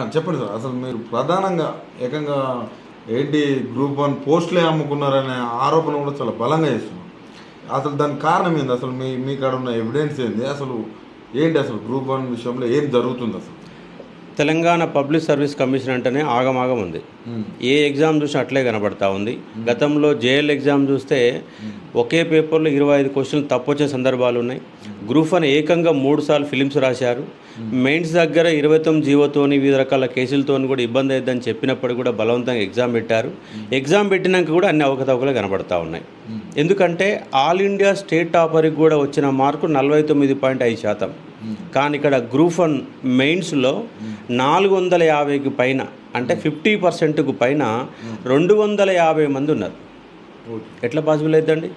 చెప్పండి సార్. అసలు మీరు ప్రధానంగా ఏకంగా ఏంటి గ్రూప్ వన్ పోస్టులే అమ్ముకున్నారనే ఆరోపణ కూడా చాలా బలంగా చేస్తున్నారు. అసలు దానికి కారణం ఏంది? అసలు మీ మీ కాడ ఉన్న ఎవిడెన్స్ ఏంది? అసలు ఏంటి అసలు గ్రూప్ వన్ విషయంలో ఏం జరుగుతుంది అసలు? తెలంగాణ పబ్లిక్ సర్వీస్ కమిషన్ అంటేనే ఆగమాగం ఉంది. ఉమ్, ఏ ఎగ్జామ్ చూసినా అట్లే కనబడతా ఉంది. గతంలో జేఎల్ ఎగ్జామ్ చూస్తే ఒకే పేపర్లో ఇరవై ఐదు క్వశ్చన్లు తప్పొచ్చే సందర్భాలు ఉన్నాయి. గ్రూప్ వన్ ఏకంగా మూడు సార్లు ఫిలిమ్స్ రాశారు. మెయిన్స్ దగ్గర ఇరవై తొమ్మిది జీవోతోని వివిధ రకాల కేసులతో కూడా ఇబ్బంది అవుతుందని చెప్పినప్పుడు కూడా బలవంతంగా ఎగ్జామ్ పెట్టారు. ఎగ్జామ్ పెట్టినాక కూడా అన్ని అవకతవకలు కనబడతా ఉన్నాయి. ఎందుకంటే ఆల్ ఇండియా స్టేట్ టాపర్కి కూడా వచ్చిన మార్కు నలభై తొమ్మిది పాయింట్ ఐదు శాతం. కానీ ఇక్కడ గ్రూప్ వన్ మెయిన్స్లో నాలుగు వందల యాభైకి పైన అంటే ఫిఫ్టీ పర్సెంట్కు పైన రెండు వందల యాభై మంది ఉన్నారు. ఎట్లా పాసిబుల్ అవుతుందండి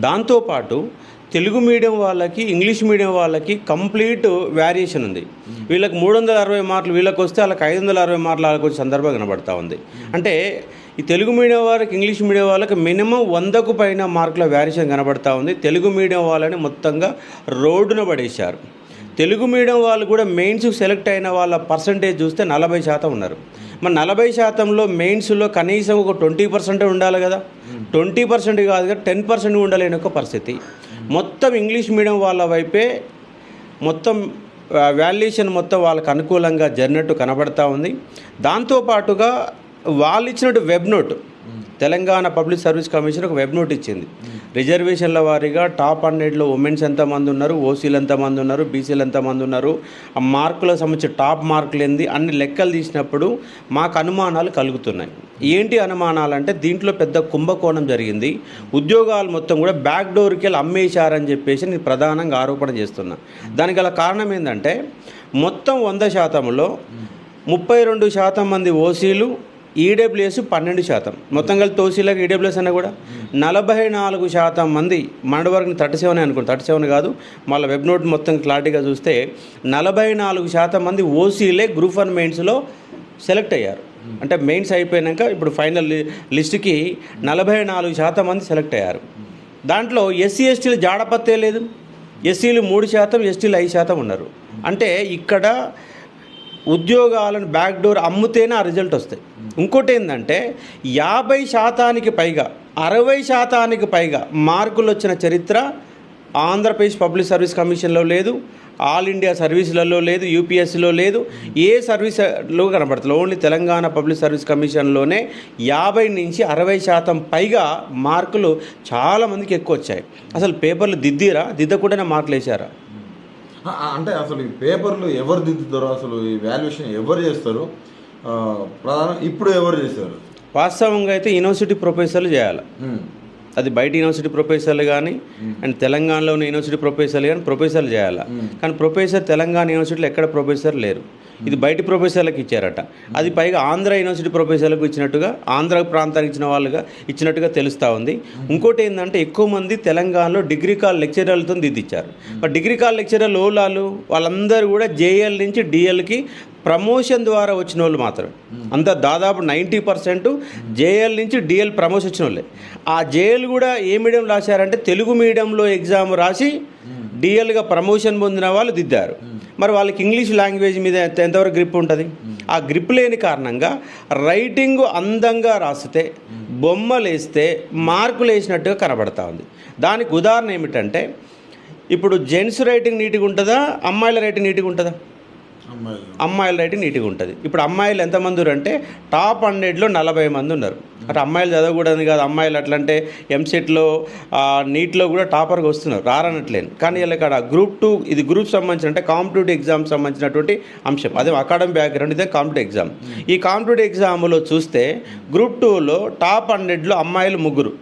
దాంతోపాటు తెలుగు మీడియం వాళ్ళకి ఇంగ్లీష్ మీడియం వాళ్ళకి కంప్లీట్ వేరియేషన్ ఉంది. వీళ్ళకి మూడు వందల అరవై మార్కులు వీళ్ళకి వస్తే వాళ్ళకి ఐదు వందల అరవై మార్కులు వాళ్ళకి వచ్చే సందర్భం కనబడతా ఉంది. అంటే ఈ తెలుగు మీడియం వాళ్ళకి ఇంగ్లీష్ మీడియం వాళ్ళకి మినిమం వందకు పైన మార్కుల వేరియేషన్ కనబడతా ఉంది. తెలుగు మీడియం వాళ్ళని మొత్తంగా రోడ్డున పడేశారు. తెలుగు మీడియం వాళ్ళు కూడా మెయిన్స్కి సెలెక్ట్ అయిన వాళ్ళ పర్సంటేజ్ చూస్తే నలభై శాతం ఉన్నారు. మరి నలభై శాతంలో మెయిన్స్లో కనీసం ఒక ట్వంటీ పర్సెంట్ ఉండాలి కదా. ట్వంటీ పర్సెంట్ కాదు కదా టెన్ పర్సెంట్ ఉండలేని ఒక పరిస్థితి. మొత్తం ఇంగ్లీష్ మీడియం వాళ్ళ వైపే మొత్తం వాల్యుయేషన్ మొత్తం వాళ్ళకు అనుకూలంగా జరిగినట్టు కనబడతా ఉంది. దాంతోపాటుగా వాళ్ళు ఇచ్చినట్టు web note Telangana public service commission ఒక వెబ్ నోట్ ఇచ్చింది. రిజర్వేషన్ల వారీగా టాప్ హండ్రెడ్లో ఉమెన్స్ ఎంతమంది ఉన్నారు ఓసీలు ఎంతమంది ఉన్నారు బీసీలు ఎంతమంది ఉన్నారు ఆ మార్కులకు సంబంధించి టాప్ మార్కులు ఏంది అన్ని లెక్కలు తీసినప్పుడు మాకు అనుమానాలు కలుగుతున్నాయి. ఏంటి అనుమానాలు అంటే దీంట్లో పెద్ద కుంభకోణం జరిగింది. ఉద్యోగాలు మొత్తం కూడా బ్యాక్ డోర్కి వెళ్ళి అమ్మేశారని చెప్పేసి నేను ప్రధానంగా ఆరోపణ చేస్తున్నా. దానికి గల కారణం ఏంటంటే మొత్తం వంద శాతంలో ముప్పై రెండు శాతం మంది ఓసీలు ఈడబ్ల్యూఎస్ పన్నెండు శాతం. మొత్తం కలిసి తోసీలకు ఈడబ్ల్యూఎస్ అన్న కూడా నలభై నాలుగు శాతం మంది మన వరకు థర్టీ సెవెన్ అనుకోండి థర్టీ సెవెన్ కాదు మళ్ళీ వెబ్ నోట్ మొత్తం క్లారిటీగా చూస్తే నలభై నాలుగు శాతం మంది ఓసీలే గ్రూప్ వన్ మెయిన్స్లో సెలెక్ట్ అయ్యారు. అంటే మెయిన్స్ అయిపోయాక ఇప్పుడు ఫైనల్ లిస్టుకి నలభై నాలుగు శాతం మంది సెలెక్ట్ అయ్యారు. దాంట్లో ఎస్సీ ఎస్టీలు జాడపత్తే లేదు. ఎస్సీలు మూడు శాతం ఎస్టీలు ఐదు శాతం ఉన్నారు. అంటే ఇక్కడ ఉద్యోగాలను బ్యాక్ డోర్ అమ్ముతేనే ఆ రిజల్ట్ వస్తాయి. ఇంకోటి ఏంటంటే యాభై శాతానికి పైగా అరవై శాతానికి పైగా మార్కులు వచ్చిన చరిత్ర ఆంధ్రప్రదేశ్ పబ్లిక్ సర్వీస్ కమిషన్లో లేదు ఆల్ ఇండియా సర్వీసులలో లేదు యూపీఎస్సీలో లేదు ఏ సర్వీస్లో కనబడుతుంది ఓన్లీ తెలంగాణ పబ్లిక్ సర్వీస్ కమిషన్లోనే యాభై నుంచి అరవై శాతం పైగా మార్కులు చాలామందికి ఎక్కువ వచ్చాయి. అసలు పేపర్లు దిద్దిరా? దిద్దకుండానే మార్కులు వేశారా? అంటే అసలు ఈ పేపర్లు ఎవరు దిద్దుతారో అసలు ఈ వాల్యుయేషన్ ఎవరు చేస్తారు ప్రధాన ఇప్పుడు ఎవరు చేశారు? వాస్తవంగా అయితే యూనివర్సిటీ ప్రొఫెసర్లు చేయాలి. అది బయట యూనివర్సిటీ ప్రొఫెసర్లు కానీ అండ్ తెలంగాణలో ఉన్న యూనివర్సిటీ ప్రొఫెసర్లు కానీ ప్రొఫెసర్లు చేయాలి. కానీ ప్రొఫెసర్ తెలంగాణ యూనివర్సిటీలో ఎక్కడ ప్రొఫెసర్ లేరు. ఇది బయట ప్రొఫెసర్లకు ఇచ్చారట. అది పైగా ఆంధ్ర యూనివర్సిటీ ప్రొఫెసర్లకు ఇచ్చినట్టుగా ఆంధ్ర ప్రాంతానికి ఇచ్చిన వాళ్ళుగా ఇచ్చినట్టుగా తెలుస్తూ ఉంది. ఇంకోటి ఏంటంటే ఎక్కువ మంది తెలంగాణలో డిగ్రీ కాల్ లెక్చరర్లతో దిద్దిచ్చారు. మరి డిగ్రీ కాల్ లెక్చరర్లు ఓలాలు వాళ్ళందరూ కూడా జేఎల్ నుంచి డిఎల్కి ప్రమోషన్ ద్వారా వచ్చిన వాళ్ళు మాత్రమే. అంత దాదాపు నైంటీ పర్సెంట్ జేఎల్ నుంచి డిఎల్ ప్రమోషన్ వచ్చిన వాళ్ళే. ఆ జేఎల్ కూడా ఏ మీడియం రాశారంటే తెలుగు మీడియంలో ఎగ్జామ్ రాసి డిఎల్గా ప్రమోషన్ పొందిన వాళ్ళు దిద్దారు. మరి వాళ్ళకి ఇంగ్లీష్ లాంగ్వేజ్ మీద ఎంతవరకు గ్రిప్ ఉంటుంది? ఆ గ్రిప్ లేని కారణంగా రైటింగ్ అందంగా రాస్తే బొమ్మలు వేస్తే మార్కులు వేసినట్టుగా కనబడతా ఉంది. దానికి ఉదాహరణ ఏమిటంటే ఇప్పుడు జెంట్స్ రైటింగ్ నీట్గా ఉంటుందా? అమ్మాయిల రైటింగ్ నీట్గా ఉంటుందా? అమ్మాయిలు. రైటింగ్ నీట్గా ఉంటుంది. ఇప్పుడు అమ్మాయిలు ఎంతమంది అంటే టాప్ హండ్రెడ్లో నలభై మంది ఉన్నారు. అంటే అమ్మాయిలు చదవకూడదు కాదు అమ్మాయిలు అట్లంటే ఎంసెట్లో నీట్లో కూడా టాపర్గా వస్తున్నారు రారనట్లేను. కానీ ఇక్కడ గ్రూప్ టూ ఇది గ్రూప్ సంబంధించిన అంటే కాంపిటేటివ్ ఎగ్జామ్ సంబంధించినటువంటి అంశం. అదే అకాడమిక్ బ్యాక్గ్రౌండ్ ఇదే కాంపిటేటివ్ ఎగ్జామ్. ఈ కాంపిటేటివ్ ఎగ్జామ్లో చూస్తే గ్రూప్ టూలో టాప్ హండ్రెడ్లో అమ్మాయిలు ముగ్గురు.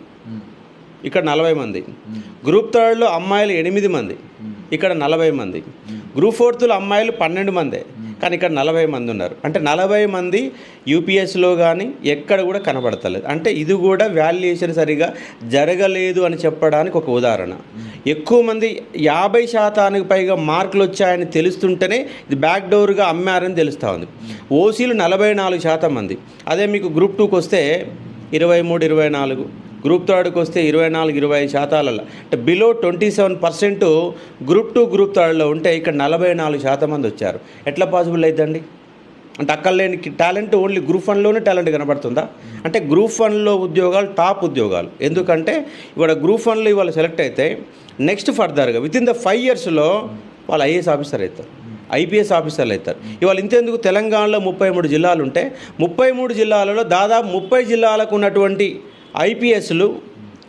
ఇక్కడ నలభై మంది. గ్రూప్ థర్డ్లో అమ్మాయిలు ఎనిమిది మంది. ఇక్కడ నలభై మంది. గ్రూప్ ఫోర్త్లో అమ్మాయిలు పన్నెండు మందే కానీ ఇక్కడ నలభై మంది ఉన్నారు. అంటే నలభై మంది యూపీఎస్లో కానీ ఎక్కడ కూడా కనబడతలేదు. అంటే ఇది కూడా వాల్యుయేషన్ సరిగా జరగలేదు అని చెప్పడానికి ఒక ఉదాహరణ. ఎక్కువ మంది యాభై శాతానికి పైగా మార్కులు వచ్చాయని తెలుస్తుంటేనే ఇది బ్యాక్ డోర్గా అమ్మారని తెలుస్తూ ఉంది. ఓసీలు నలభై నాలుగు శాతం మంది. అదే మీకు గ్రూప్ టూకి వస్తే ఇరవై మూడు ఇరవై నాలుగు. గ్రూప్ థర్డ్కి వస్తే ఇరవై నాలుగు ఇరవై ఐదు శాతాలలో అంటే below twenty seven percent group two group థర్డ్లో ఉంటే ఇక్కడ నలభై నాలుగు శాతం మంది వచ్చారు. ఎట్లా పాసిబుల్ అవుతుందండి అంటే అక్కడ లేని టాలెంట్ ఓన్లీ గ్రూప్ వన్లోనే టాలెంట్ కనబడుతుందా? అంటే గ్రూప్ వన్లో ఉద్యోగాలు టాప్ ఉద్యోగాలు. ఎందుకంటే ఇవాళ గ్రూప్ వన్లో ఇవాళ సెలెక్ట్ అయితే నెక్స్ట్ ఫర్దర్గా విత్ ఇన్ ద ఫైవ్ ఇయర్స్లో వాళ్ళు ఐఏఎస్ ఆఫీసర్ అవుతారు ఐపీఎస్ ఆఫీసర్లు అవుతారు ఇవాళ ఇంతెందుకు తెలంగాణలో ముప్పై మూడు జిల్లాలు ఉంటే ముప్పై మూడు జిల్లాలలో దాదాపు ముప్పై జిల్లాలకు ఉన్నటువంటి ఐపీఎస్లు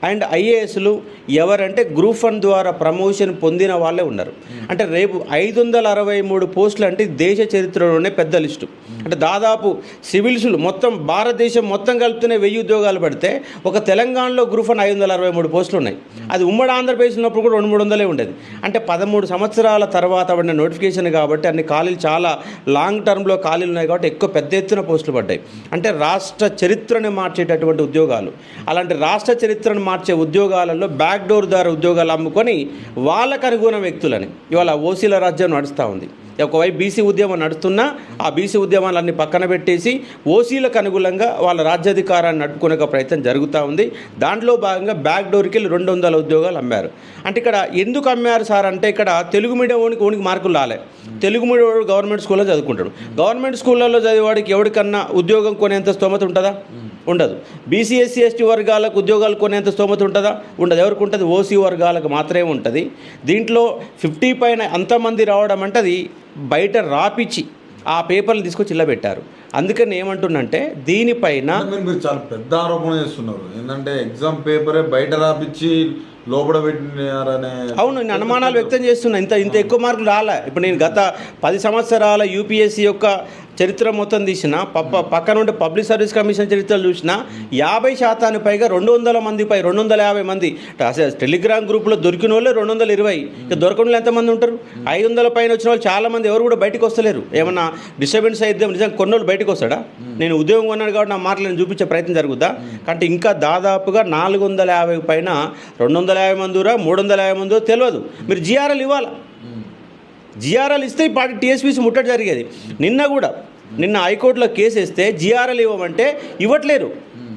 అండ్ ఐఏఎస్లు ఎవరంటే గ్రూప్ వన్ ద్వారా ప్రమోషన్ పొందిన వాళ్ళే ఉన్నారు. అంటే రేపు ఐదు వందల అరవై మూడు పోస్టులు అంటే దేశ చరిత్రలోనే పెద్ద లిస్టు. అంటే దాదాపు సివిల్స్లు మొత్తం భారతదేశం మొత్తం కలిపితేనే వెయ్యి ఉద్యోగాలు పడితే ఒక తెలంగాణలో గ్రూప్ వన్ ఐదు వందల అరవై మూడు పోస్టులు ఉన్నాయి. అది ఉమ్మడి ఆంధ్రప్రదేశ్ ఉన్నప్పుడు కూడా రెండు మూడు వందలే ఉండేది. అంటే పదమూడు సంవత్సరాల తర్వాత పడిన నోటిఫికేషన్ కాబట్టి అన్ని ఖాళీలు చాలా లాంగ్ టర్మ్లో ఖాళీలు ఉన్నాయి కాబట్టి ఎక్కువ పెద్ద ఎత్తున పోస్టులు పడ్డాయి. అంటే రాష్ట్ర చరిత్రని మార్చేటటువంటి ఉద్యోగాలు. అలాంటి రాష్ట్ర చరిత్రను మార్చే ఉద్యోగాలలో బ్యాక్ డోర్ ద్వారా ఉద్యోగాలు అమ్ముకొని వాళ్ళకు అనుగుణ వ్యక్తులని. ఇవాళ ఓసీల రాజ్యం నడుస్తూ ఉంది. ఒకవైపు బీసీ ఉద్యమం నడుస్తున్నా ఆ బీసీ ఉద్యమాలన్నీ పక్కన పెట్టేసి ఓసీలకు అనుగుణంగా వాళ్ళ రాజ్యాధికారాన్ని నడుపుకునే ప్రయత్నం జరుగుతూ ఉంది. దాంట్లో భాగంగా బ్యాక్ డోర్కి వెళ్ళి రెండు వందల ఉద్యోగాలు అమ్మారు. అంటే ఇక్కడ ఎందుకు అమ్మారు సార్? అంటే ఇక్కడ తెలుగు మీడియం ఓనికి ఓనికి మార్కులు రాలే. తెలుగు మీడియం గవర్నమెంట్ స్కూల్లో చదువుకుంటాడు. గవర్నమెంట్ స్కూళ్ళల్లో చదివేవాడికి ఎవరికన్నా ఉద్యోగం కొనేంత స్తోమత ఉంటుందా? ఉండదు. బీసీ ఎస్సీ ఎస్టీ వర్గాలకు ఉద్యోగాలు కొనేంత స్తోమత ఉంటుందా? ఉండదు. ఎవరికి ఉంటుంది? ఓసీ వర్గాలకు మాత్రమే ఉంటుంది. దీంట్లో ఫిఫ్టీ పైన అంతమంది రావడం అంటే అది బయట రాపిచ్చి ఆ పేపర్లు తీసుకొచ్చి ఇలా పెట్టారు అందుకని ఏమంటున్నంటే దీనిపైన మీరు చాలా పెద్ద ఆరోపణ చేస్తున్నారు. ఏంటంటే ఎగ్జామ్ పేపరే బయట రాపిచ్చి అవును నేను అనుమానాలు వ్యక్తం చేస్తున్నా. ఇంత ఇంత ఎక్కువ మార్కులు రాలే. ఇప్పుడు నేను గత పది సంవత్సరాల యూపీఎస్సీ యొక్క చరిత్ర మొత్తం తీసిన పప్ప పక్కన ఉండే పబ్లిక్ సర్వీస్ కమిషన్ చరిత్రలు చూసిన యాభై శాతానికి పైగా రెండు వందల మంది పై రెండు వందల యాభై మంది టెలిగ్రామ్ గ్రూప్లో దొరికిన వాళ్ళు రెండు వందల ఇరవై. ఇక దొరకని ఎంతమంది ఉంటారు? ఐదు వందల పైన వచ్చిన వాళ్ళు చాలా మంది ఎవరు కూడా బయటకు వస్తలేరు. ఏమన్నా డిస్టర్బెన్స్ అయితే నిజంగా కొన్ని వాళ్ళు బయటకు వస్తాడా? నేను ఉద్యోగం కొన్నాను కాబట్టి నా మాటలు నేను చూపించే ప్రయత్నం జరుగుద్దా? అంటే ఇంకా దాదాపుగా నాలుగు వందల యాభై పైన రెండు వందల యాభై మందిరా? మూడు వందల యాభై మందో తెలియదు మీరు జిఆర్ఎల్ ఇవ్వాలా? జిఆర్ఎల్ ఇస్తే ఈ పార్టీ టీఎస్పీసీ ముట్టడి జరిగేది. నిన్న కూడా నిన్న హైకోర్టులో కేసు వేస్తే జిఆర్ఎల్ ఇవ్వమంటే ఇవ్వట్లేరు.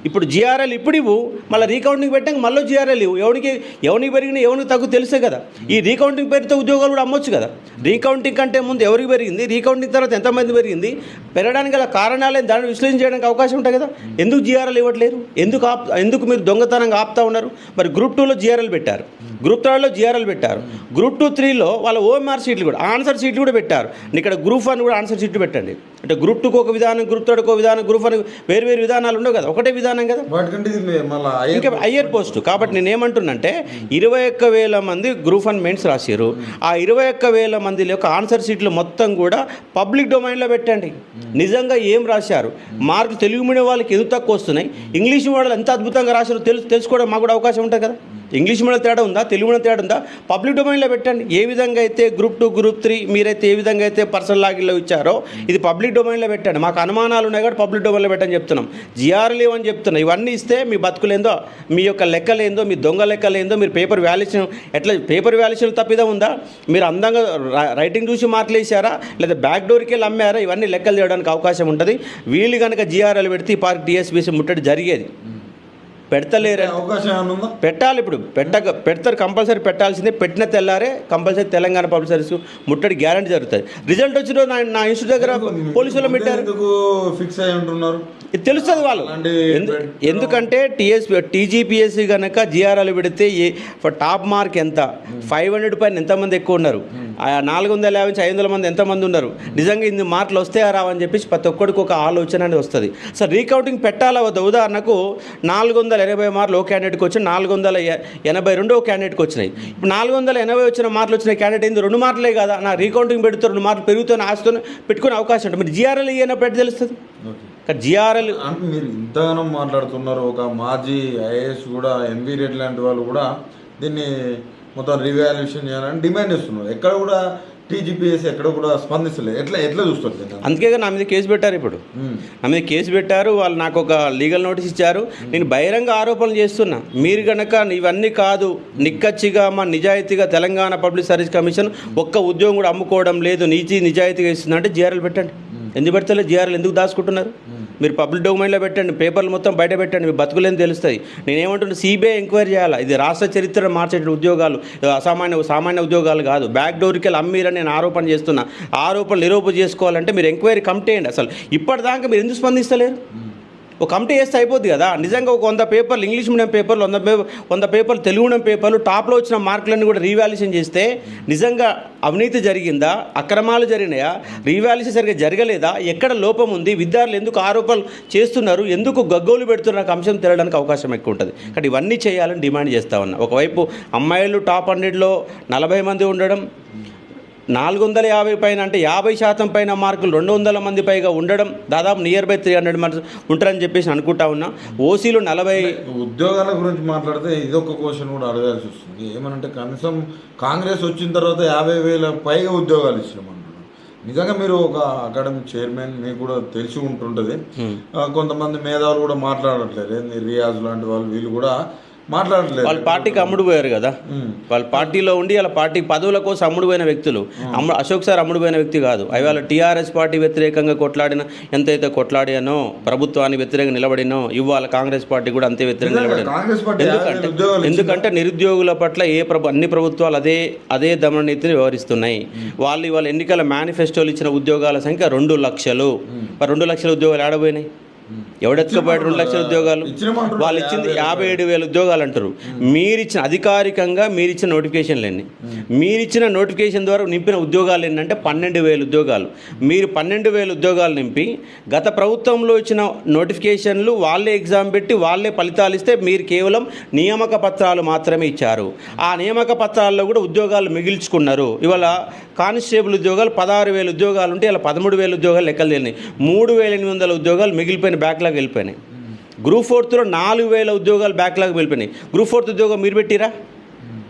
ఇప్పుడు జిఆర్ఎల్ ఇప్పుడు ఇవ్వు మళ్ళీ రీకౌంటింగ్ పెట్టాక మళ్ళీ జిఆర్ఎల్ ఇవ్వు. ఎవరికి ఎవరికి పెరిగినా ఎవరికి తగ్గు తెలుసే కదా. ఈ రీకౌంటింగ్ పేరుతో ఉద్యోగాలు కూడా అమ్మొచ్చు కదా. రీకౌంటింగ్ కంటే ముందు ఎవరికి పెరిగింది? రీకౌంటింగ్ తర్వాత ఎంతమంది పెరిగింది? పెరగడానికి గల కారణాలే? దాన్ని విశ్లేషణ చేయడానికి అవకాశం ఉంటుంది కదా. ఎందుకు జిఆర్ఎల్ ఇవ్వట్లేరు ఎందుకు ఆప్ ఎందుకు మీరు దొంగతనంగా ఆపుతా ఉన్నారు? మరి గ్రూప్ టూలో జిఆర్ఎల్ పెట్టారు. గ్రూప్ థర్డ్లో జిఆర్ఎల్ పెట్టారు. గ్రూప్ టూ త్రీలో వాళ్ళ ఓఎంఆర్ సీట్లు కూడా ఆన్సర్ సీట్లు కూడా పెట్టారు. ఇక్కడ గ్రూప్ వన్ కూడా ఆన్సర్ సీట్లు పెట్టండి. అంటే గ్రూప్ టూకి ఒక విధానం గ్రూప్ థర్డ్కి ఒక విధానం గ్రూప్ వన్ వేరు వేరు విధానాలు ఉండవు కదా. ఒకటే విధానం కదా. ఇంకా హయ్యర్ పోస్ట్ కాబట్టి నేను ఏమంటున్నంటే ఇరవై ఒక్క వేల మంది గ్రూప్ వన్ మెయిన్స్ రాశారు. ఆ ఇరవై ఒక్క వేల మంది యొక్క ఆన్సర్ సీట్లు మొత్తం కూడా పబ్లిక్ డొమైన్లో పెట్టండి. నిజంగా ఏం రాశారు? మార్కులు తెలుగు మీడియం వాళ్ళకి ఎందుకు తక్కువ వస్తున్నాయి? ఇంగ్లీష్ మీడియం ఎంత అద్భుతంగా రాశారో తెలుసు తెలుసుకోవడం మాకు కూడా అవకాశం ఉంటుంది కదా. ఇంగ్లీష్ మీడియం తేడా ఉందా? తెలుగు మీడియం తేడా ఉందా? పబ్లిక్ డొమైన్లో పెట్టండి. ఏ విధంగా అయితే గ్రూప్ టూ గ్రూప్ త్రీ మీరైతే ఏ విధంగా అయితే పర్సనల్ లాగిన్లో ఇచ్చారో ఇది పబ్లిక్ డొమైన్లో పెట్టండి. మాకు అనుమానాలు ఉన్నాయి కాబట్టి పబ్లిక్ డొమైన్లో పెట్టని చెప్తున్నాం. జిఆర్లు అని చెప్తున్నాం. ఇవన్నీ ఇస్తే మీ బతుకులేందో మీ యొక్క లెక్కలేందో మీ దొంగ లెక్కలేందో మీరు పేపర్ వాల్యుయేషన్ ఎట్లా పేపర్ వాల్యుయేషన్ తప్పిదా ఉందా? మీరు అందంగా రైటింగ్ చూసి మార్కులు వేసారా? లేదా బ్యాక్ డోర్కి వెళ్ళి అమ్మారా? ఇవన్నీ లెక్కలు చేయడానికి అవకాశం ఉంటుంది. వీళ్ళు కనుక జిఆర్ఎల్ పెడితే ఈ పార్టీ టీఎస్బీసీ ముట్టడి జరిగేది. పెడతలేరు అవకాశం పెట్టాలి ఇప్పుడు. పెట్టక పెడతారు కంపల్సరీ పెట్టాల్సిందే. పెట్టిన తెల్లారే కంపల్సరీ తెలంగాణ పబ్లిక్ సర్వీస్ ముట్టడి గ్యారంటీ జరుగుతుంది. రిజల్ట్ వచ్చిన నా నా ఇన్స్టిట్యూట్ దగ్గర పోలీసులు పెట్టారు. ఫిక్స్ అయి ఉంటున్నారు? తెలుస్తుంది వాళ్ళు. ఎందుకంటే టీఎస్పీ టీజీపీఎస్సీ కనుక జిఆర్ఎల్ పెడితే టాప్ మార్క్ ఎంత? ఫైవ్ హండ్రెడ్ పైన ఎంతమంది ఎక్కువ ఉన్నారు? ఆ నాలుగు వందల యాభై నుంచి ఐదు వందల మంది ఎంతమంది ఉన్నారు? నిజంగా ఇన్ని మార్కులు వస్తాయా రావని చెప్పేసి ప్రతి ఒక్కడికి ఒక ఆలోచన అనేది వస్తుంది. సో రీకౌంటింగ్ పెట్టాలా వద్దా? ఉదాహరణకు నాలుగు వందల ఎనభై మార్కులు ఓ క్యాండిడేట్కి వచ్చి నాలుగు వందల ఎనభై రెండు ఓ క్యాండిడేట్కి వచ్చినాయి. ఇప్పుడు నాలుగు వందల ఎనభై వచ్చిన మార్కులు వచ్చిన క్యాండిడేట్ ఏంది? రెండు మార్కులే కదా? నా రీకౌంటింగ్ పెడుతూ రెండు మార్కులు పెరుగుతున్న ఆశతో పెట్టుకునే అవకాశం ఉంటుంది మీరు జిఆర్ఎల్ ఇయ్యనప్పుడు ఎట్లా తెలుస్తుంది? జిఆర్ఎల్ అంటే మీరు ఇంతగానో మాట్లాడుతున్నారు ఒక మాజీ ఐఏఎస్ కూడా ఎన్వి రెడ్డి లాంటి వాళ్ళు కూడా దీన్ని మొత్తం రివాల్యూషన్ చేయాలని డిమాండ్ చేస్తున్నారు. ఎక్కడ కూడా టీజీపీఎస్ ఎక్కడ కూడా స్పందిస్తలేదు. ఎట్లా ఎట్లా చూస్తారు అందుకే నా మీద కేసు పెట్టారు ఇప్పుడు. నా మీద కేసు పెట్టారు వాళ్ళు నాకు ఒక లీగల్ నోటీస్ ఇచ్చారు. నేను బహిరంగ ఆరోపణలు చేస్తున్నా. మీరు గనక ఇవన్నీ కాదు నిక్కచ్చిగా మా నిజాయితీగా తెలంగాణ పబ్లిక్ సర్వీస్ కమిషన్ ఒక్క ఉద్యోగం కూడా అమ్ముకోవడం లేదు నీతి నిజాయితీగా ఇస్తుంది అంటే జీఆర్ఎల్ పెట్టండి. ఎందుకు పెడతలేదు జిఆర్ఎల్ ఎందుకు దాచుకుంటున్నారు? మీరు పబ్లిక్ డొమైన్లో పెట్టండి పేపర్లు మొత్తం బయట పెట్టండి మీ బతుకులేని తెలుస్తాయి. నేనేమంటున్నా సిబిఐ ఎంక్వైరీ చేయాలి? ఇది రాష్ట్ర చరిత్రను మార్చే ఉద్యోగాలు అసామాన్య సామాన్య ఉద్యోగాలు కాదు. బ్యాక్ డోర్కి వెళ్ళి అమ్మీరని నేను ఆరోపణ చేస్తున్నా. ఆరోపణలు నిరూపణ చేసుకోవాలంటే మీరు ఎంక్వైరీ కంప్లైంట్ చేయండి అసలు. ఇప్పటిదాకా మీరు ఎందుకు స్పందిస్తలేరు? ఒక కమిటీ వేస్తే అయిపోద్ది కదా. నిజంగా ఒక వంద పేపర్లు ఇంగ్లీష్ మీడియం పేపర్లు వంద పేపర్ వంద పేపర్లు తెలుగు మీడియం పేపర్లు టాప్లో వచ్చిన మార్కులన్నీ కూడా రీవాల్యుయేషన్ చేస్తే నిజంగా అవినీతి జరిగిందా? అక్రమాలు జరిగినాయా? రీవాల్యుయేషన్ సరిగ్గా జరగలేదా? ఎక్కడ లోపం ఉంది? విద్యార్థులు ఎందుకు ఆరోపణలు చేస్తున్నారు? ఎందుకు గగ్గోలు పెడుతున్న అంశం తెలియడానికి అవకాశం ఎక్కువ ఉంటుంది. కానీ ఇవన్నీ చేయాలని డిమాండ్ చేస్తా ఉన్నా. ఒకవైపు అమ్మాయిలు టాప్ హండ్రెడ్లో నలభై మంది ఉండడం నాలుగు వందల యాభై పైన అంటే యాభై శాతం పైన మార్కులు రెండు వందల మంది పైగా ఉండడం దాదాపు నియర్ బై త్రీ హండ్రెడ్ మంది ఉంటారని చెప్పేసి అనుకుంటా ఉన్నా. ఓసీలు నలభై ఉద్యోగాల గురించి మాట్లాడితే ఇదొక క్వశ్చన్ కూడా అడగాల్సి వస్తుంది. ఏమనంటే కనీసం కాంగ్రెస్ వచ్చిన తర్వాత యాభై వేల పైగా ఉద్యోగాలు ఇచ్చినామంటున్నారు నిజంగా మీరు ఒక అకాడమిక్ చైర్మన్ మీకు కూడా తెలిసి ఉంటుంటుంది. కొంతమంది మేధావులు కూడా మాట్లాడట్లేదు. రియాజ్ లాంటి వాళ్ళు వీళ్ళు కూడా మాట్లాడట్లేదు వాళ్ళ పార్టీకి అమ్ముడు పోయారు కదా. వాళ్ళ పార్టీలో ఉండి వాళ్ళ పార్టీ పదవుల కోసం అమ్ముడు పోయిన వ్యక్తులు. అమ్ము అశోక్ సార్ అమ్ముడు పోయిన వ్యక్తి కాదు. అవి వాళ్ళ టీఆర్ఎస్ పార్టీ వ్యతిరేకంగా కొట్లాడిన ఎంతైతే కొట్లాడానో ప్రభుత్వాన్ని వ్యతిరేకంగా నిలబడినో ఇవాళ కాంగ్రెస్ పార్టీ కూడా అంతే వ్యతిరేకంగా నిలబడిన వేల ఎందుకంటే ఎందుకంటే నిరుద్యోగుల పట్ల ఏ ప్రభు అన్ని ప్రభుత్వాలు అదే అదే దమన నీతిని వ్యవహరిస్తున్నాయి వాళ్ళు ఇవాళ ఎన్నికల మేనిఫెస్టోలు ఇచ్చిన ఉద్యోగాల సంఖ్య రెండు లక్షలు. రెండు లక్షల ఉద్యోగాలు ఆడబోయినాయి ఎవడెత్తుకుపోయాడు రెండు లక్షల ఉద్యోగాలు? వాళ్ళు ఇచ్చింది యాభై ఏడు వేల ఉద్యోగాలు అంటారు. మీరిచ్చిన అధికారికంగా మీరిచ్చిన నోటిఫికేషన్లు ఎన్ని మీరిచ్చిన నోటిఫికేషన్ ద్వారా నింపిన ఉద్యోగాలు ఏంటంటే పన్నెండు వేల ఉద్యోగాలు. మీరు పన్నెండు వేల ఉద్యోగాలు నింపి గత ప్రభుత్వంలో ఇచ్చిన నోటిఫికేషన్లు వాళ్ళే ఎగ్జామ్ పెట్టి వాళ్ళే ఫలితాలు ఇస్తే మీరు కేవలం నియామక పత్రాలు మాత్రమే ఇచ్చారు. ఆ నియామక పత్రాల్లో కూడా ఉద్యోగాలు మిగిల్చుకున్నారు. ఇవాళ కానిస్టేబుల్ ఉద్యోగాలు పదహారు వేల ఉద్యోగాలు ఉంటే ఇలా పదమూడు వేల ఉద్యోగాలు లెక్కలు తెలియని మూడు వేల ఎనిమిది వందల ఉద్యోగాలు మిగిలిపోయిన బ్యాక్లాగ్ వెళ్ళిపోయినాయి. గ్రూప్ ఫోర్త్లో నాలుగు వేల ఉద్యోగాలు బ్యాక్లాగ్ వెళ్ళిపోయినాయి. గ్రూప్ ఫోర్త్ ఉద్యోగం మీరు పెట్టిరా?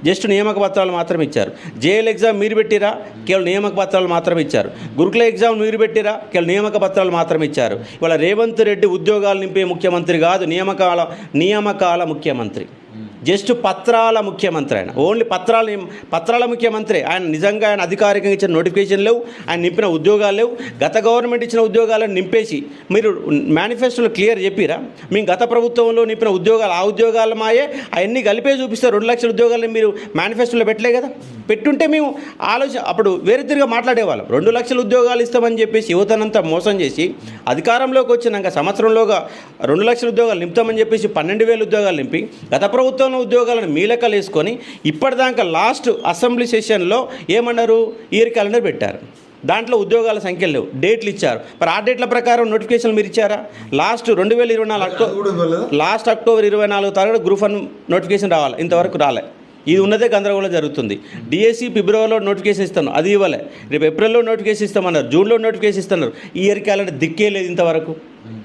జస్ట్ నియామక పత్రాలు మాత్రమే ఇచ్చారు. జేఎల్ ఎగ్జామ్ మీరు పెట్టిరా? కేవలం నియామక పత్రాలు మాత్రమే ఇచ్చారు. గురుకుల ఎగ్జామ్ మీరు పెట్టిరా? కేవలం నియామక పత్రాలు మాత్రమే ఇచ్చారు. ఇవాళ రేవంత్ రెడ్డి ఉద్యోగాలు నింపే ముఖ్యమంత్రి కాదు నియామకాల నియామకాల ముఖ్యమంత్రి. జస్ట్ పత్రాల ముఖ్యమంత్రి ఆయన. ఓన్లీ పత్రాల పత్రాల ముఖ్యమంత్రి. ఆయన నిజంగా ఆయన అధికారికంగా ఇచ్చిన నోటిఫికేషన్ లేవు ఆయన నింపిన ఉద్యోగాలు లేవు. గత గవర్నమెంట్ ఇచ్చిన ఉద్యోగాలను నింపేసి మీరు మేనిఫెస్టోలో క్లియర్ చెప్పిరా? మేము గత ప్రభుత్వంలో నింపిన ఉద్యోగాలు ఆ ఉద్యోగాలు మాయే అవన్నీ కలిపే చూపిస్తారు రెండు లక్షల ఉద్యోగాలను మీరు మేనిఫెస్టోలో పెట్టలే కదా? పెట్టుంటే మేము ఆలోచన అప్పుడు వేరే తిరిగా మాట్లాడేవాళ్ళం. రెండు లక్షల ఉద్యోగాలు ఇస్తామని చెప్పేసి యువతనంతా మోసం చేసి అధికారంలోకి వచ్చినాక సంవత్సరంలోగా రెండు లక్షల ఉద్యోగాలు నింపుతామని చెప్పేసి పన్నెండు వేల ఉద్యోగాలు నింపి గత ప్రభుత్వం ప్రభుత్వంలో ఉద్యోగాలను మీ లెక్కలు వేసుకొని ఇప్పటిదాకా లాస్ట్ అసెంబ్లీ సెషన్లో ఏమన్నారు? ఇయర్ క్యాలెండర్ పెట్టారు. దాంట్లో ఉద్యోగాల సంఖ్యలు లేవు. డేట్లు ఇచ్చారు. మరి ఆ డేట్ల ప్రకారం నోటిఫికేషన్లు మీరు ఇచ్చారా? లాస్ట్ రెండు వేల ఇరవై నాలుగు అక్టోబర్ లాస్ట్ అక్టోబర్ ఇరవై నాలుగు తారీఖు గ్రూప్ వన్ నోటిఫికేషన్ రావాలి. ఇంతవరకు రాలే. ఇది ఉన్నదే గందరగోళం జరుగుతుంది. డిఎస్సి ఫిబ్రవరిలో నోటిఫికేషన్ ఇస్తాను అది ఇవ్వలే. రేపు ఏప్రిల్లో నోటిఫికేషన్ ఇస్తామన్నారు. జూన్లో నోటిఫికేషన్ ఇస్తున్నారు. ఈ ఇయర్ క్యాలెండర్ దిక్కే లేదు ఇంతవరకు.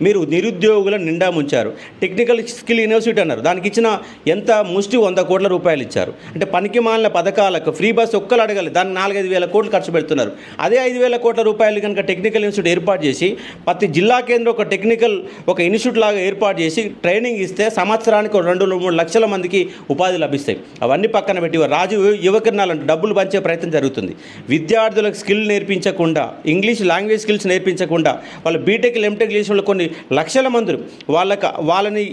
మీరు నిరుద్యోగుల నిండా ముంచారు. టెక్నికల్ స్కిల్ యూనివర్సిటీ అన్నారు. దానికి ఇచ్చిన ఎంత? ముష్టి వంద కోట్ల రూపాయలు ఇచ్చారు. అంటే పనికి మాలిన పథకాలకు ఫ్రీ బస్ ఒక్కలు అడగాలి దాన్ని నాలుగైదు వేల కోట్లు ఖర్చు పెడుతున్నారు. అదే ఐదు వేల కోట్ల రూపాయలు కనుక టెక్నికల్ ఇన్స్టిట్యూట్ ఏర్పాటు చేసి ప్రతి జిల్లా కేంద్రం ఒక టెక్నికల్ ఒక ఇన్స్టిట్యూట్ లాగా ఏర్పాటు చేసి ట్రైనింగ్ ఇస్తే సంవత్సరానికి ఒక రెండు మూడు లక్షల మందికి ఉపాధి లభిస్తాయి. అవన్నీ పక్కన పెట్టి రాజు యువకిరణాలంటే డబ్బులు పంచే ప్రయత్నం జరుగుతుంది. విద్యార్థులకు స్కిల్ నేర్పించకుండా ఇంగ్లీష్ లాంగ్వేజ్ స్కిల్స్ నేర్పించకుండా వాళ్ళు బీటెక్ ఎంటెక్ చేసిన కొన్ని లక్షల మంది వాళ్ళకి వాళ్ళని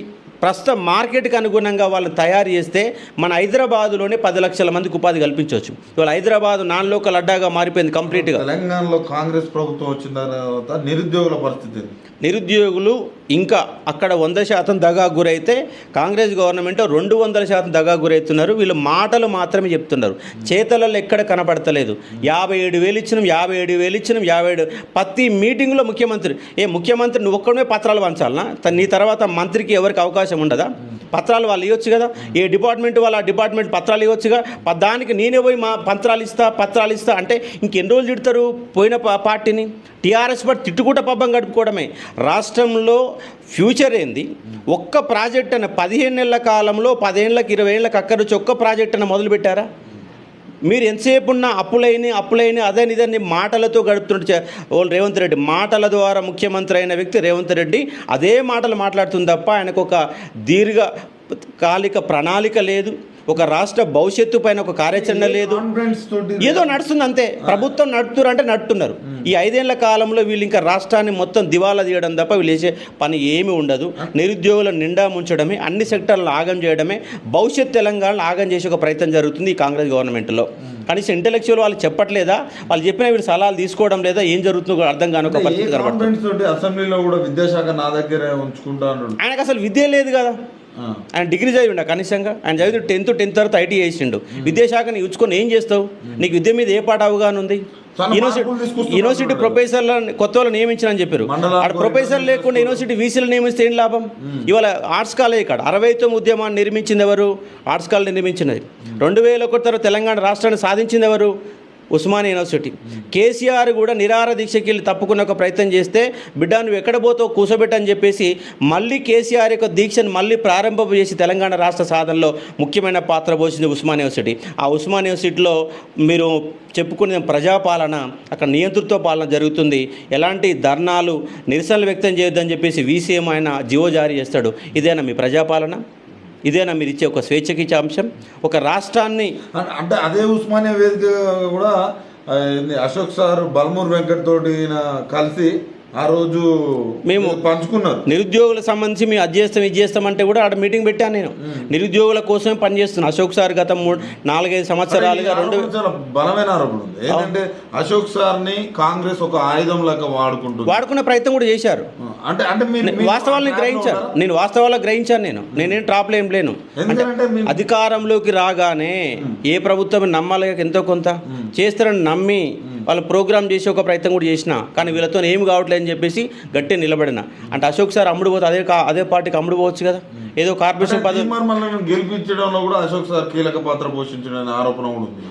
ప్రస్తుతం మార్కెట్కి అనుగుణంగా వాళ్ళు తయారు చేస్తే మన హైదరాబాద్లోనే పది లక్షల మందికి ఉపాధి కల్పించవచ్చు. ఇవాళ హైదరాబాద్ నాన్ లోకల్ అడ్డాగా మారిపోయింది కంప్లీట్గా. తెలంగాణలో కాంగ్రెస్ ప్రభుత్వం వచ్చిన తర్వాత నిరుద్యోగుల పరిస్థితి నిరుద్యోగులు ఇంకా అక్కడ వంద శాతం దగా గురైతే కాంగ్రెస్ గవర్నమెంట్ రెండు వందల శాతం దగా గురవుతున్నారు వీళ్ళు మాటలు మాత్రమే చెప్తున్నారు. చేతలలో ఎక్కడ కనపడతలేదు. యాభై ఏడు వేలు ఇచ్చినాం యాభై ఏడు వేలు ఇచ్చినాం యాభై ఏడు ప్రతి మీటింగ్లో ముఖ్యమంత్రి ఏ ముఖ్యమంత్రి నువ్వు ఒక్కడమే పత్రాలు పంచాలనా? నీ తర్వాత మంత్రికి ఎవరికి అవకాశం ఉండదా? పత్రాలు వాళ్ళు ఇవ్వచ్చు కదా. ఏ డిపార్ట్మెంట్ వాళ్ళు ఆ డిపార్ట్మెంట్ పత్రాలు ఇవ్వచ్చుగా? దానికి నేనే పోయి మా పత్రాలు ఇస్తా పత్రాలు ఇస్తా అంటే ఇంకెన్ని రోజులు తిడతారు పోయిన పార్టీని? టీఆర్ఎస్ పార్టీ తిట్టుకుంట పబ్బం గడుపుకోవడమే. రాష్ట్రంలో ఫ్యూచర్ ఏంది? ఒక్క ప్రాజెక్ట్ అని పదిహేను నెలల కాలంలో పదిహేనులకు ఇరవై ఏళ్ళకి అక్కడి నుంచి ఒక్క ప్రాజెక్ట్ అని మొదలుపెట్టారా మీరు ఎంతసేపు ఉన్న అప్పులైన అప్పులైన అదని ఇదని మాటలతో గడుపుతుంటే ఓ రేవంత్ రెడ్డి మాటల ద్వారా ముఖ్యమంత్రి అయిన వ్యక్తి రేవంత్ రెడ్డి అదే మాటలు మాట్లాడుతుంది తప్ప ఆయనకు ఒక దీర్ఘ కాలిక ప్రణాళిక లేదు. ఒక రాష్ట్ర భవిష్యత్తు పైన ఒక కార్యాచరణ లేదు. ఏదో నడుస్తుంది అంతే. ప్రభుత్వం నడుతున్నారు అంటే నడుతున్నారు ఈ ఐదేళ్ళ కాలంలో వీళ్ళు ఇంకా రాష్ట్రాన్ని మొత్తం దివాలా తీయడం తప్ప వీళ్ళు చేసే పని ఏమీ ఉండదు. నిరుద్యోగుల నిండా ముంచడమే అన్ని సెక్టర్లను ఆగం చేయడమే భవిష్యత్ తెలంగాణను ఆగం చేసే ఒక ప్రయత్నం జరుగుతుంది ఈ కాంగ్రెస్ గవర్నమెంట్లో. కనీసం ఇంటలెక్చువల్ వాళ్ళు చెప్పట్లేదా? వాళ్ళు చెప్పిన వీళ్ళు సలహాలు తీసుకోవడం లేదా ఏం జరుగుతుందో అర్థం కాని ఒక పరిస్థితి కనబడుతుంది. అసెంబ్లీలో కూడా విద్యాశాఖ నా దగ్గరే ఉంచుకుంటా ఆయనకు అసలు విద్య లేదు కదా. ఆయన డిగ్రీ చదివిండ కనీసంగా. ఆయన చదివి టెన్త్ టెన్త్ తర్వాత ఐటీ చేసిండు. విద్యాశాఖని ఉంచుకొని ఏం చేస్తావు? నీకు విద్య మీద ఏ పాట అవగాహన ఉంది? University university madam. ప్రొఫెసర్లను కొత్త వాళ్ళు నియమించని చెప్పారు. ఆడ ప్రొఫెసర్ లేకుండా యూనివర్సిటీ వీసీలు నియమిస్తే ఏం లాభం? ఇవాళ ఆర్ట్స్ కాలేజ్ ఇక్కడ అరవై తొమ్మిది ఉద్యమాన్ని నిర్మించింది ఎవరు? ఆర్ట్స్ కాలేజ్ నిర్మించినది. రెండు వేల ఒకటి తర్వాత తెలంగాణ రాష్ట్రాన్ని సాధించింది ఎవరు? ఉస్మాన్ యూనివర్సిటీ. కేసీఆర్ కూడా నిరార దీక్షకి వెళ్ళి తప్పుకున్న ఒక ప్రయత్నం చేస్తే బిడ్డ నువ్వు ఎక్కడ పోతావు కూసబెట్టని చెప్పేసి మళ్ళీ కేసీఆర్ యొక్క దీక్షను మళ్ళీ ప్రారంభం చేసి తెలంగాణ రాష్ట్ర సాధనలో ముఖ్యమైన పాత్ర పోసింది ఉస్మాన్ యూనివర్సిటీ. ఆ ఉస్మాన్ యూనివర్సిటీలో మీరు చెప్పుకునే ప్రజాపాలన అక్కడ నియంతృత్వ పాలన జరుగుతుంది. ఎలాంటి ధర్నాలు నిరసనలు వ్యక్తం చేయొద్దని చెప్పేసి వీసీఎం ఆయన జీవో జారీ చేస్తాడు. ఇదేనా మీ ప్రజాపాలన? ఇదేనా మీరు ఇచ్చే ఒక స్వేచ్ఛకి ఇచ్చే అంశం ఒక రాష్ట్రాన్ని అంటే అదే ఉస్మానియా వేదిక కూడా అశోక్ సార్ బల్మూర్ వెంకట్ తోటి కలిసి ఆ రోజు మేము- పంచుకున్నారు. నిరుద్యోగులకు సంబంధించి మేము అది చేస్తాం ఇది చేస్తామంటే కూడా ఆడ మీటింగ్ పెట్టాను నేను. నిరుద్యోగుల కోసమే పనిచేస్తున్నాను అశోక్ సార్ గత మూడు నాలుగైదు సంవత్సరాలుగా రెండు బలమైన ఆరోపణ ఉంది. ఏంటంటే అశోక్ సార్ని కాంగ్రెస్ ఒక ఆయుధం లాగా వాడుకుంటుంది. వాడుకునే ప్రయత్నం కూడా చేశారు. అంటే అంటే వాస్తవాలను ఉన్నారా? నేను వాస్తవాలను గ్రహించాను నేను. నేనేం ట్రాప్లో ఏం లేను. అధికారంలోకి రాగానే ఏ ప్రభుత్వం నమ్మాలి ఎంతో కొంత చేస్తారని నమ్మి వాళ్ళు ప్రోగ్రామ్ చేసి ఒక ప్రయత్నం కూడా చేసిన కానీ వీళ్ళతో ఏమి కావట్లేదు అని చెప్పేసి గట్టి నిలబడిన. అంటే అశోక్ సార్ అమ్ముడు పోతే అదే అదే పార్టీకి అమ్ముడు పోవచ్చు కదా? ఏదో కార్పొరేషన్ పదవి గెలిపించడంలో కూడా అశోక్ సార్ కీలక పాత్ర పోషించిన ఆరోపణ కూడా ఉంది.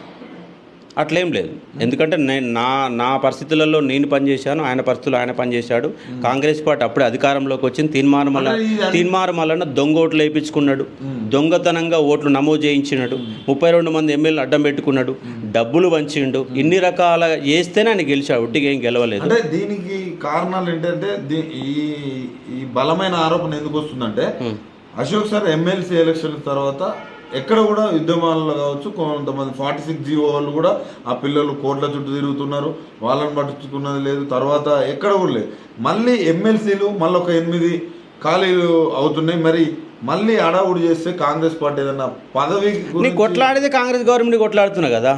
అట్లేం లేదు. ఎందుకంటే నేను నా నా పరిస్థితులలో నేను పనిచేశాను ఆయన పరిస్థితుల్లో ఆయన పనిచేశాడు. కాంగ్రెస్ పార్టీ అప్పుడే అధికారంలోకి వచ్చింది. అంటే ఇది- తీర్మానం వలన దొంగ ఓట్లు వేయించుకున్నాడు. దొంగతనంగా ఓట్లు నమోదు చేయించినాడు. ముప్పై రెండు మంది ఎమ్మెల్యేలు అడ్డం పెట్టుకున్నాడు. డబ్బులు వంచిండు. ఇన్ని రకాల చేస్తేనే ఆయన గెలిచాడు. ఒట్టిగా ఏం గెలవలేదు. అంటే దీనికి కారణాలు ఏంటంటే ఈ ఈ బలమైన ఆరోపణ ఎందుకు వస్తుందంటే అశోక్ సార్ ఎమ్మెల్సీ ఎలక్షన్ తర్వాత ఎక్కడ కూడా ఉద్యమాల్లో కావచ్చు కొంతమంది ఫార్టీ సిక్స్ జీవో వాళ్ళు కూడా ఆ పిల్లలు కోట్ల చుట్టూ తిరుగుతున్నారు. వాళ్ళని పట్టించుకున్నది లేదు. తర్వాత ఎక్కడ కూడా లేదు. మళ్ళీ ఎమ్మెల్సీలు మళ్ళీ ఒక ఎనిమిది ఖాళీలు అవుతున్నాయి. మరి మళ్ళీ అడావుడు చేస్తే కాంగ్రెస్ పార్టీ ఏదన్నా పదవి నీ కొట్లాడేది కాంగ్రెస్ గవర్నమెంట్ కొట్లాడుతున్నా కదా.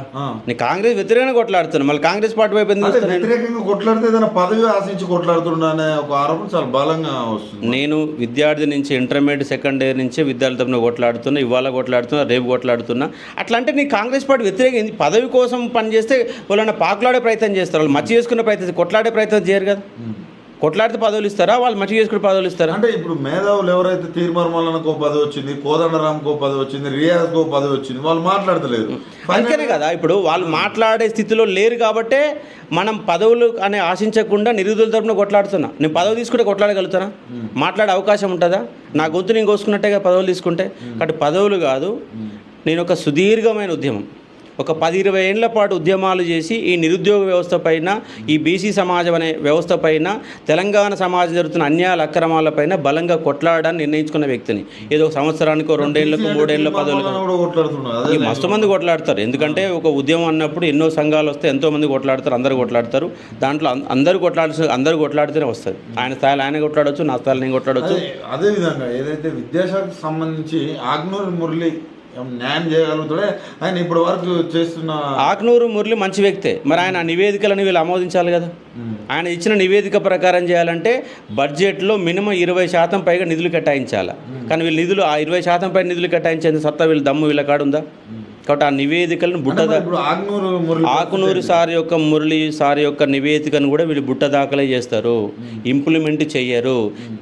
నీ కాంగ్రెస్ వ్యతిరేకంగా కొట్లాడుతున్నా. మళ్ళీ కాంగ్రెస్ పార్టీ వైపు? వ్యతిరేకంగా కొట్లాడితే ఏదైనా పదవి ఆశించి కొట్లాడుతున్నా అనే ఒక ఆరోపణ చాలా బలంగా వస్తుంది. నేను విద్యార్థి నుంచి ఇంటర్మీడియట్ సెకండ్ ఇయర్ నుంచే విద్యార్థి తరపున కొట్లాడుతున్నా ఇవాళ కొట్లాడుతున్నా రేపు కొట్లాడుతున్నా. అట్లా అంటే నీ కాంగ్రెస్ పార్టీ వ్యతిరేక? పదవి కోసం పనిచేస్తే వాళ్ళని పాకులాడే ప్రయత్నం చేస్తారు. వాళ్ళు మచ్చి చేసుకునే ప్రయత్నం కొట్లాడే ప్రయత్నం చేయరు కదా. కొట్లాడితే పదవులు ఇస్తారా? వాళ్ళు మచ్చి చేసుకునే పదవులు ఇస్తారా? అంటే ఇప్పుడు మేధావులు ఎవరైతే తీర్మార్మలనకో పదవి వచ్చింది కోదండరామ్కో పదవి వచ్చింది రియాజ్కో పదవి వచ్చింది వాళ్ళు మాట్లాడతలేదు. అందుకనే కదా ఇప్పుడు వాళ్ళు మాట్లాడే స్థితిలో లేరు కాబట్టే మనం పదవులు అనే ఆశించకుండా నిరుద్యోగుల తరపున కొట్లాడుతున్నా. నేను పదవి తీసుకుంటే కొట్లాడగలుగుతానా? మాట్లాడే అవకాశం ఉంటుందా? నా గొంతు నేను కోసుకున్నట్టుగా పదవులు తీసుకుంటే. కాబట్టి పదవులు కాదు నేను ఒక సుదీర్ఘమైన ఉద్యమం. ఒక పది ఇరవై ఏళ్ళ పాటు ఉద్యమాలు చేసి ఈ నిరుద్యోగ వ్యవస్థ పైన ఈ బీసీ సమాజం అనే వ్యవస్థ పైన తెలంగాణ సమాజం జరుగుతున్న అన్యాయాల అక్రమాలపైన బలంగా కొట్లాడడానికి నిర్ణయించుకున్న వ్యక్తిని. ఏదో ఒక సంవత్సరానికో రెండేళ్ళకు మూడేళ్ళ పదవులు తీర్మార్మలన కూడా కొట్లాడుతున్నారు అదే ఈ మస్తు మంది కొట్లాడతారు. ఎందుకంటే ఒక ఉద్యమం అన్నప్పుడు ఎన్నో సంఘాలు వస్తే ఎంతో మంది కొట్లాడతారు అందరు కొట్లాడతారు. దాంట్లో అందరూ కొట్లాడాల్సి అందరూ కొట్లాడితేనే వస్తుంది. ఆయన స్థాయిలో ఆయన కొట్లాడొచ్చు నా స్థాయిలో నేను కొట్లాడొచ్చు. అదే విధంగా ఏదైతే విద్యాశాఖకు సంబంధించి ఆగ్నూరి మురళి న్యాయం చేయగలుగుతాడే? ఆయన ఇప్పటి వరకు చేస్తున్న ఆక్నూరు మురళి మంచి వ్యక్తే. మరి ఆయన నివేదికలను వీళ్ళు ఆమోదించాలి కదా? ఆయన ఇచ్చిన నివేదిక ప్రకారం చేయాలంటే బడ్జెట్లో మినిమం ఇరవై శాతం పైగా నిధులు కేటాయించాలి. కానీ వీళ్ళు నిధులు ఆ ఇరవై శాతం పై నిధులు కేటాయించేందుకు సత్తా వీళ్ళు దమ్ము వీళ్ళ కాడ ఉందా కాబట్టి ఆ నివేదికలను బుట్ట ఆకునూరు సార్ యొక్క మురళి సార్ యొక్క నివేదికను కూడా వీళ్ళు బుట్ట దాఖలే చేస్తారు. ఇంప్లిమెంట్ చెయ్యరు.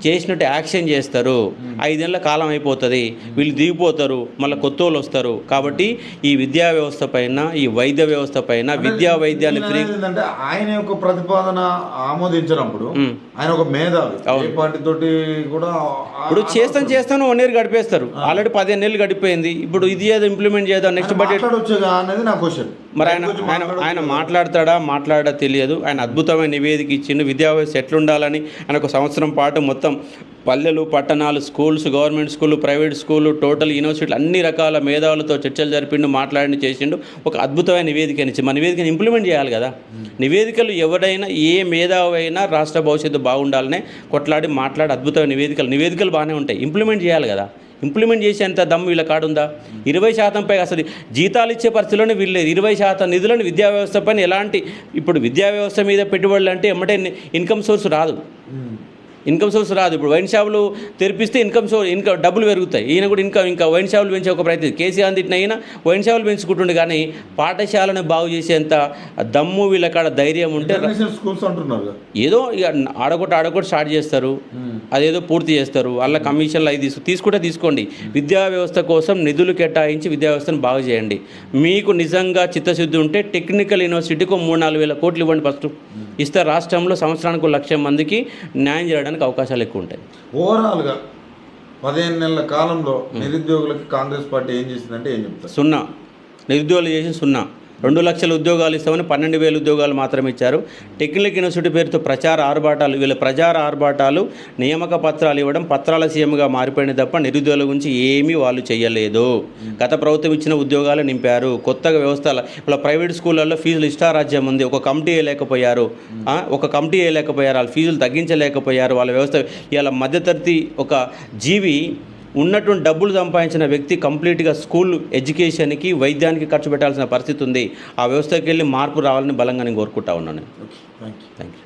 చేసినట్టు యాక్షన్ చేస్తారు. ఐదేళ్ళ కాలం అయిపోతుంది. వీళ్ళు దిగిపోతారు. మళ్ళీ కొత్త వాళ్ళు వస్తారు. కాబట్టి ఈ విద్యా వ్యవస్థ పైన ఈ వైద్య వ్యవస్థ పైన విద్యా వైద్యాన్ని ఫ్రీ ఆయన యొక్క ప్రతిపాదన ఆమోదించినప్పుడు ఆయన ఒక మేధావి. తోటి కూడా ఇప్పుడు చేస్తాను చేస్తాను వన్ ఇయర్ గడిపేస్తారు. ఆల్రెడీ పదిహేను నెలలు గడిపోయింది. ఇప్పుడు ఇది ఏదో ఇంప్లిమెంట్ చేద్దాం నెక్స్ట్ మాట్లాడొచ్చుగా అనేది నా క్వశ్చన్. మరి ఆయన ఆయన ఆయన మాట్లాడతాడా మాట్లాడా తెలియదు. ఆయన అద్భుతమైన నివేదిక ఇచ్చిండు. విద్యా వ్యవస్థ ఎట్లుండాలని ఆయన ఒక సంవత్సరం పాటు మొత్తం పల్లెలు పట్టణాలు స్కూల్స్ గవర్నమెంట్ స్కూళ్ళు ప్రైవేట్ స్కూళ్ళు టోటల్ యూనివర్సిటీలు అన్ని రకాల మేధావులతో చర్చలు జరిపిండు మాట్లాడి చేసిండు. ఒక అద్భుతమైన నివేదిక ఇచ్చి మన నివేదికను ఇంప్లిమెంట్ చేయాలి కదా. నివేదికలు ఎవరైనా ఏ మేధావి అయినా రాష్ట్ర భవిష్యత్తు బాగుండాలనే కొట్లాడి మాట్లాడి అద్భుతమైన నివేదికలు నివేదికలు బాగానే ఉంటాయి. ఇంప్లిమెంట్ చేయాలి కదా. ఇంప్లిమెంట్ చేసేంత దమ్ము వీళ్ళ కాడుందా? ఇరవై శాతం పై అసలు జీతాలు ఇచ్చే పరిస్థితుల్లోనే వీళ్ళు ఇరవై శాతం నిధులను విద్యా వ్యవస్థ పైన ఎలాంటి ఇప్పుడు విద్యా వ్యవస్థ మీద పెట్టుబడులు అంటే ఎమ్మటే ఇన్కమ్ సోర్స్ రాదు. ఇన్కమ్ సోర్స్ రాదు. ఇప్పుడు వైన్ షాపులు తెరిపిస్తే ఇన్కమ్ సోర్స్ ఇన్కమ్ డబ్బులు పెరుగుతాయి. ఈయన కూడా ఇంకా ఇంకా వైన్ షాపులు పెంచే ఒక ప్రయత్నం. కేసీఆర్ తిట్టిన అయినా వైన్ షాపులు పెంచుకుంటుండే కానీ పాఠశాలను బాగు చేసేంత దమ్ము వీళ్ళ కాడ ధైర్యం ఉంటే ఏదో ఇక ఆడగొట్ట ఆడగొట్ట స్టార్ట్ చేస్తారు. అదేదో పూర్తి చేస్తారు. వాళ్ళ కమిషన్లు అవి తీసుకు తీసుకుంటే తీసుకోండి. విద్యా వ్యవస్థ కోసం నిధులు కేటాయించి విద్యా వ్యవస్థను బాగు చేయండి. మీకు నిజంగా చిత్తశుద్ధి ఉంటే టెక్నికల్ యూనివర్సిటీకి మూడు నాలుగు వేల కోట్లు ఇవ్వండి ఫస్ట్. ఇస్తే రాష్ట్రంలో సంవత్సరానికి లక్ష మందికి న్యాయం చేయడానికి అవకాశాలు ఎక్కువ ఉంటాయి ఓవరాల్గా పదిహేను నెలల కాలంలో నిరుద్యోగులకి కాంగ్రెస్ పార్టీ ఏం చేసిందంటే ఏం చెప్తారు? సున్నా. నిరుద్యోగులు చేసి సున్నా. రెండు లక్షల ఉద్యోగాలు ఇస్తామని పన్నెండు వేల ఉద్యోగాలు మాత్రమే ఇచ్చారు. టెక్నికల్ యూనివర్సిటీ పేరుతో ప్రచార ఆర్భాటాలు వీళ్ళ ప్రచార ఆర్భాటాలు నియామక పత్రాలు ఇవ్వడం పత్రాల సీఎంగా మారిపోయిన తప్ప నిరుద్యోగుల గురించి ఏమీ వాళ్ళు చేయలేదు గత ప్రభుత్వం ఇచ్చిన ఉద్యోగాలు నింపారు. కొత్తగా వ్యవస్థల ఇలా ప్రైవేట్ స్కూళ్ళల్లో ఫీజులు ఇష్టారాజ్యం ఉంది. ఒక కమిటీ వేయలేకపోయారు. ఒక కమిటీ వేయలేకపోయారు. వాళ్ళ ఫీజులు తగ్గించలేకపోయారు. వాళ్ళ వ్యవస్థ ఇలా మధ్యతరగతి ఒక జీవి ఉన్నటువంటి డబ్బులు సంపాదించిన వ్యక్తి కంప్లీట్గా స్కూల్ ఎడ్యుకేషన్కి వైద్యానికి ఖర్చు పెట్టాల్సిన పరిస్థితి ఉంది. ఆ వ్యవస్థకి వెళ్ళి మార్పు రావాలని బలంగా నేను కోరుకుంటా ఉన్నాను. Okay thank you thank you